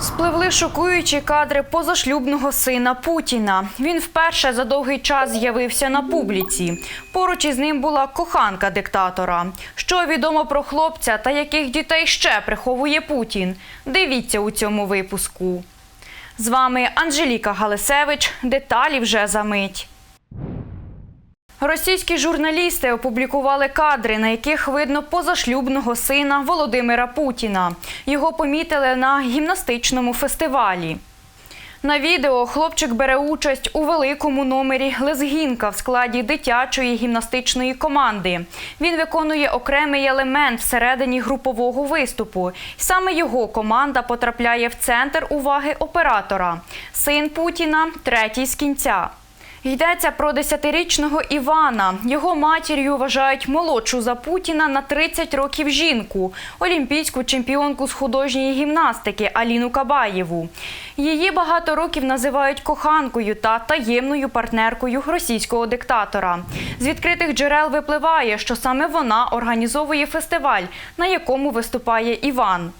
Спливли шокуючі кадри позашлюбного сина Путіна. Він вперше за довгий час з'явився на публіці. Поруч із ним була коханка диктатора. Що відомо про хлопця та яких дітей ще приховує Путін? Дивіться у цьому випуску. З вами Анжеліка Галисевич. Деталі вже за мить. Російські журналісти опублікували кадри, на яких видно позашлюбного сина Володимира Путіна. Його помітили на гімнастичному фестивалі. На відео хлопчик бере участь у великому номері лезгінка в складі дитячої гімнастичної команди. Він виконує окремий елемент всередині групового виступу. Саме його команда потрапляє в центр уваги оператора. Син Путіна третій з кінця. Йдеться про десятирічного Івана. Його матір'ю вважають молодшу за Путіна на 30 років жінку, олімпійську чемпіонку з художньої гімнастики Аліну Кабаєву. Її багато років називають коханкою та таємною партнеркою російського диктатора. З відкритих джерел випливає, що саме вона організовує фестиваль, на якому виступає Іван.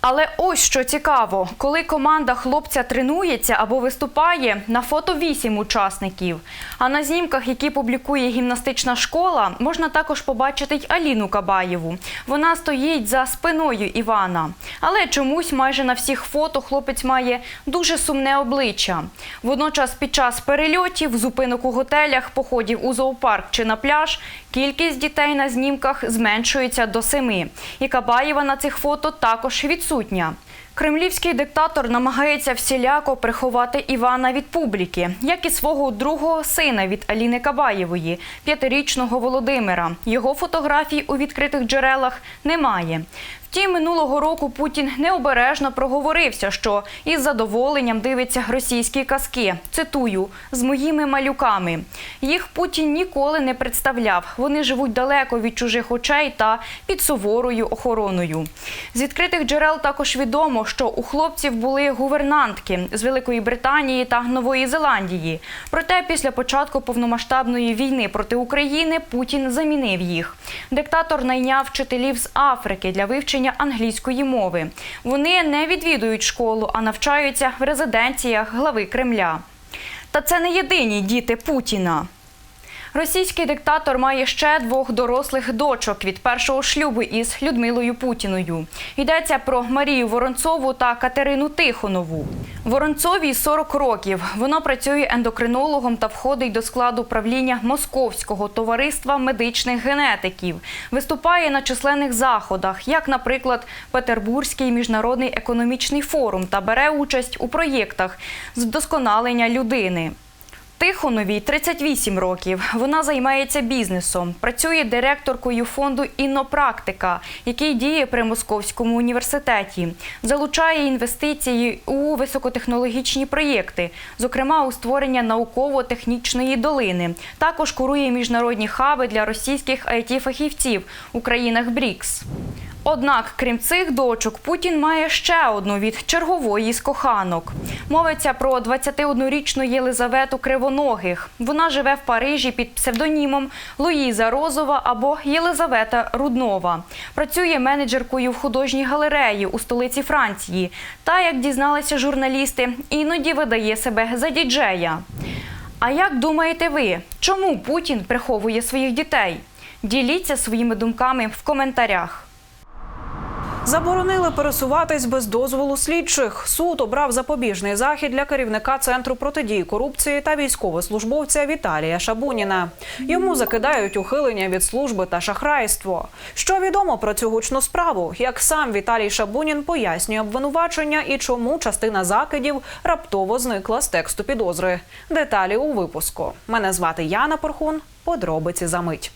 Але ось що цікаво, коли команда хлопця тренується або виступає, на фото вісім учасників. А на знімках, які публікує гімнастична школа, можна також побачити й Аліну Кабаєву. Вона стоїть за спиною Івана. Але чомусь майже на всіх фото хлопець має дуже сумне обличчя. Водночас, під час перельотів, зупинок у готелях, походів у зоопарк чи на пляж, кількість дітей на знімках зменшується до семи. І Кабаєва на цих фото також відсутня. Кремлівський диктатор намагається всіляко приховати Івана від публіки, як і свого другого сина від Аліни Кабаєвої, п'ятирічного Володимира. Його фотографій у відкритих джерелах немає. Втім, минулого року Путін необережно проговорився, що із задоволенням дивиться російські казки. Цитую з моїми малюками. Їх Путін ніколи не представляв. Вони живуть далеко від чужих очей та під суворою охороною. З відкритих джерел також відомо, що у хлопців були гувернантки з Великої Британії та Нової Зеландії. Проте після початку повномасштабної війни проти України Путін замінив їх. Диктатор найняв вчителів з Африки для вивчення англійської мови. Вони не відвідують школу, а навчаються в резиденціях глави Кремля. Та це не єдині діти Путіна. Російський диктатор має ще двох дорослих дочок від першого шлюбу із Людмилою Путіною. Йдеться про Марію Воронцову та Катерину Тихонову. Воронцовій 40 років. Вона працює ендокринологом та входить до складу правління Московського товариства медичних генетиків. Виступає на численних заходах, як, наприклад, Петербурзький міжнародний економічний форум та бере участь у проєктах з вдосконалення людини. Тихоновій 38 років. Вона займається бізнесом. Працює директоркою фонду Іннопрактика, який діє при Московському університеті. Залучає інвестиції у високотехнологічні проєкти, зокрема у створення науково-технічної долини. Також курує міжнародні хаби для російських it фахівців у країнах БРІКС. Однак, крім цих дочок, Путін має ще одну від чергової з коханок. Мовиться про 21-річну Єлизавету Кривоногих. Вона живе в Парижі під псевдонімом Луїза Розова або Єлизавета Руднова. Працює менеджеркою в художній галереї у столиці Франції. Та, як дізналися журналісти, іноді видає себе за діджея. А як думаєте ви, чому Путін приховує своїх дітей? Діліться своїми думками в коментарях. Заборонили пересуватись без дозволу слідчих. Суд обрав запобіжний захід для керівника центру протидії корупції та військовослужбовця Віталія Шабуніна. Йому закидають ухилення від служби та шахрайство. Що відомо про цю гучну справу? Як сам Віталій Шабунін пояснює обвинувачення і чому частина закидів раптово зникла з тексту підозри. Деталі у випуску. Мене звати Яна Порхун. Подробиці за мить.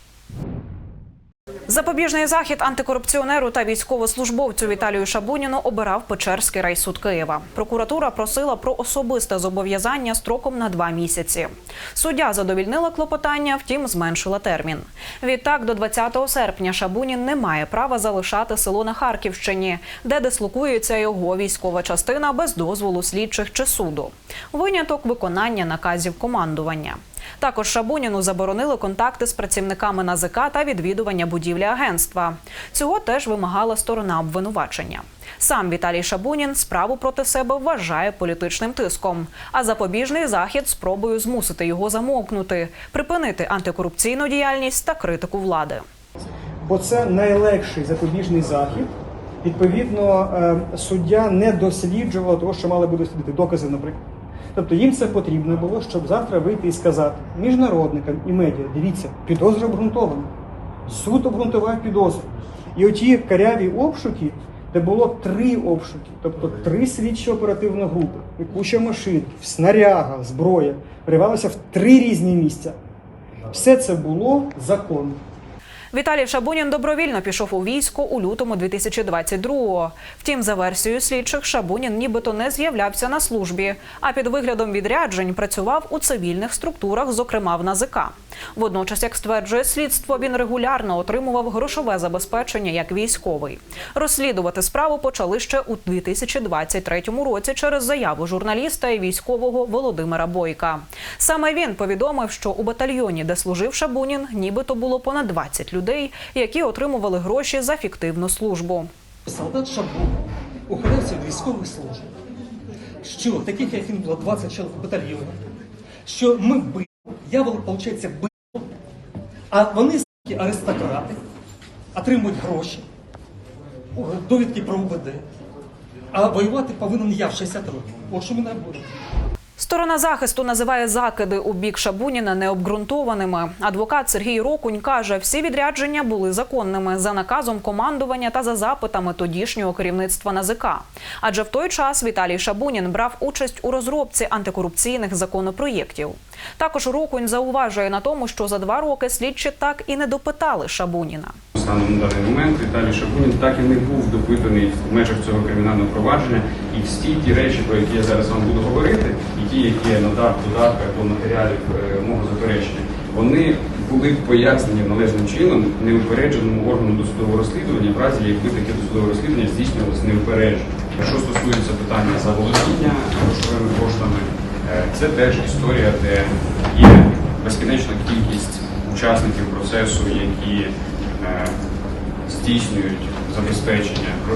Запобіжний захід антикорупціонеру та військовослужбовцю Віталію Шабуніну обирав Печерський райсуд Києва. Прокуратура просила про особисте зобов'язання строком на два місяці. Суддя задовільнила клопотання, втім зменшила термін. Відтак, до 20 серпня Шабунін не має права залишати село на Харківщині, де дислокується його військова частина без дозволу слідчих чи суду. Виняток виконання наказів командування. Також Шабуніну заборонили контакти з працівниками НАЗК та відвідування будівлі агентства. Цього теж вимагала сторона обвинувачення. Сам Віталій Шабунін справу проти себе вважає політичним тиском, а запобіжний захід спробою змусити його замовкнути, припинити антикорупційну діяльність та критику влади. бо це найлегший запобіжний захід. Відповідно, е, суддя не досліджував того, що мали би дослідити докази, наприклад. Тобто їм це потрібно було, щоб завтра вийти і сказати міжнародникам і медіа, дивіться, підозра обґрунтована. Суд обґрунтував підозру. І оті каряві обшуки, де було три обшуки, тобто три слідчі оперативні групи, куча машин, снаряга, зброя, перевалося в три різні місця. Все це було законно. Віталій Шабунін добровільно пішов у військо у лютому 2022-го. Втім, за версією слідчих, Шабунін нібито не з'являвся на службі, а під виглядом відряджень працював у цивільних структурах, зокрема в НАЗК. Водночас, як стверджує слідство, він регулярно отримував грошове забезпечення як військовий. Розслідувати справу почали ще у 2023 році через заяву журналіста і військового Володимира Бойка. Саме він повідомив, що у батальйоні, де служив Шабунін, нібито було понад 20 людей, які отримували гроші за фіктивну службу. Солдат Шабун ухилився від військових служб. Що таких, як він було 20 чоловік батальйону, що ми били, я, виходить, бив, а вони аристократи, отримують гроші, довідки про УБД. А воювати повинен я в 60 років. От що мене буде. Сторона захисту називає закиди у бік Шабуніна необґрунтованими. Адвокат Сергій Рокунь каже, всі відрядження були законними за наказом командування та за запитами тодішнього керівництва НАЗК. Адже в той час Віталій Шабунін брав участь у розробці антикорупційних законопроєктів. Також Рокунь зауважує на тому, що за два роки слідчі так і не допитали Шабуніна. Станом на даний момент Віталій Шабунін так і не був допитаний в межах цього кримінального провадження. І всі ті речі, про які я зараз вам буду говорити, і ті, які я надав додатках до матеріалів е, мого заперечення, вони були пояснені належним чином неупередженому органу досудового розслідування, в разі якби таке досудове розслідування здійснювалося неупереджено. Що стосується питання заволодіння грошовими коштами, е, це теж історія, де є безкінечна кількість учасників процесу, які здійснюють забезпечення е,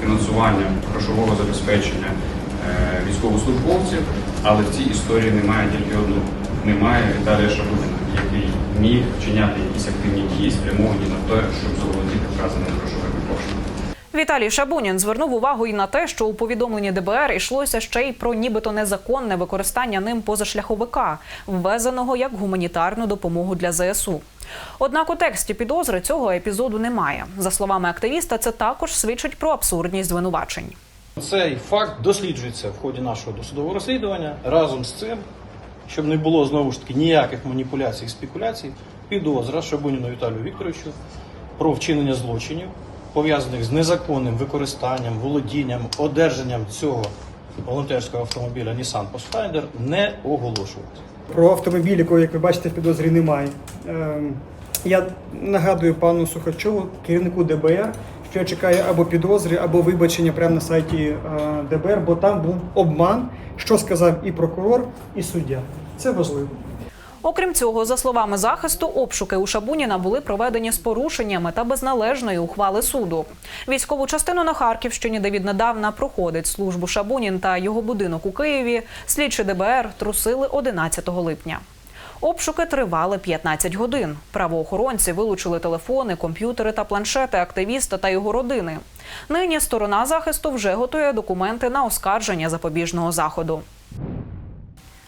фінансування грошового забезпечення е, військовослужбовців, але в цій історії немає тільки одного. Немає Віталія Шабунина, який міг вчиняти якісь активні дії, спрямовані на те, щоб заволодіти вказаними грошовими коштами. Віталій Шабунін звернув увагу і на те, що у повідомленні ДБР йшлося ще й про нібито незаконне використання ним позашляховика, ввезеного як гуманітарну допомогу для ЗСУ. Однак у тексті підозри цього епізоду немає. За словами активіста, це також свідчить про абсурдність звинувачень. Цей факт досліджується в ході нашого досудового розслідування. Разом з цим, щоб не було знову ж таки ніяких маніпуляцій і спекуляцій, підозра Шабуніну Віталію Вікторовичу про вчинення злочинів, пов'язаних з незаконним використанням, володінням, одержанням цього волонтерського автомобіля Nissan Pathfinder не оголошувати. Про автомобіль, якого, як ви бачите, в підозрі немає. Ем, Я нагадую пану Сухачову, керівнику ДБР, що чекає або підозри, або вибачення прямо на сайті е, ДБР, бо там був обман, що сказав і прокурор, і суддя. Це важливо. Окрім цього, за словами захисту, обшуки у Шабуніна були проведені з порушеннями та без належної ухвали суду. Військову частину на Харківщині, де віднедавна проходить службу Шабунін та його будинок у Києві, слідчі ДБР трусили 11 липня. Обшуки тривали 15 годин. Правоохоронці вилучили телефони, комп'ютери та планшети активіста та його родини. Нині сторона захисту вже готує документи на оскарження запобіжного заходу.